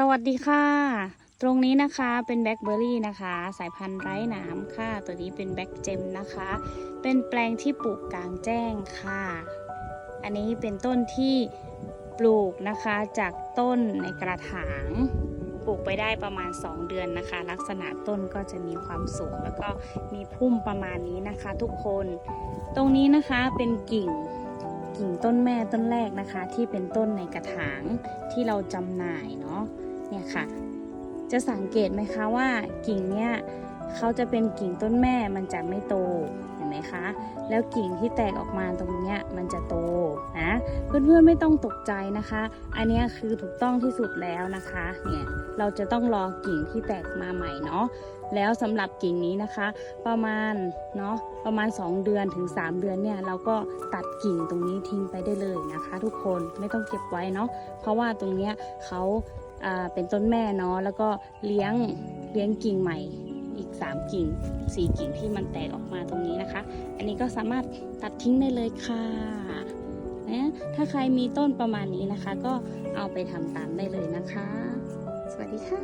สวัสดีค่ะ ตรงนี้นะคะเป็นแบล็คเบอร์รี่นะคะ สายพันธุ์ไร้หนามค่ะ ตัวนี้เป็นแบล็คเจมนะคะ เป็นแปลงที่ปลูกกลางแจ้งค่ะ อันนี้เป็นต้นที่ปลูกนะคะจากต้นในกระถางปลูกไปได้ประมาณ 2 เดือนนะคะ ลักษณะต้นก็จะมีความสูงแล้วก็มีพุ่มประมาณนี้นะคะ ทุกคน ตรงนี้นะคะเป็นกิ่งกิ่งต้นแม่ต้นแรกนะคะ ที่เป็นต้นในกระถางที่เราจำหน่ายเนาะ เนี่ยค่ะ จะสังเกตไหมคะว่ากิ่งเนี้ยเขาจะเป็นกิ่งต้นแม่มันจะไม่โตเห็นไหมคะ แล้วกิ่งที่แตกออกมาตรงเนี้ยมันจะโตนะเพื่อนๆไม่ต้องตกใจนะคะ อันนี้คือถูกต้องที่สุดแล้วนะคะเนี่ยเราจะต้องรอกิ่งที่แตกมาใหม่เนาะแล้วสำหรับกิ่งนี้นะคะ ประมาณเนาะประมาณ 2 เดือนถึง 3 เดือนเนี่ยเราก็ตัดกิ่งตรงนี้ทิ้งไปได้เลยนะคะ ทุกคนไม่ต้องเก็บไว้เนาะเพราะว่าตรงเนี้ยเขา เป็นต้นแม่เนาะแล้วก็เลี้ยงเลี้ยงกิ่งใหม่อีก 3 กิ่ง 4 กิ่งที่มันแตกออกมาตรงนี้นะคะ อันนี้ก็สามารถตัดทิ้งได้เลยค่ะนะถ้าใครมีต้นประมาณนี้นะคะ ก็เอาไปทำตามได้เลยนะคะ สวัสดีค่ะ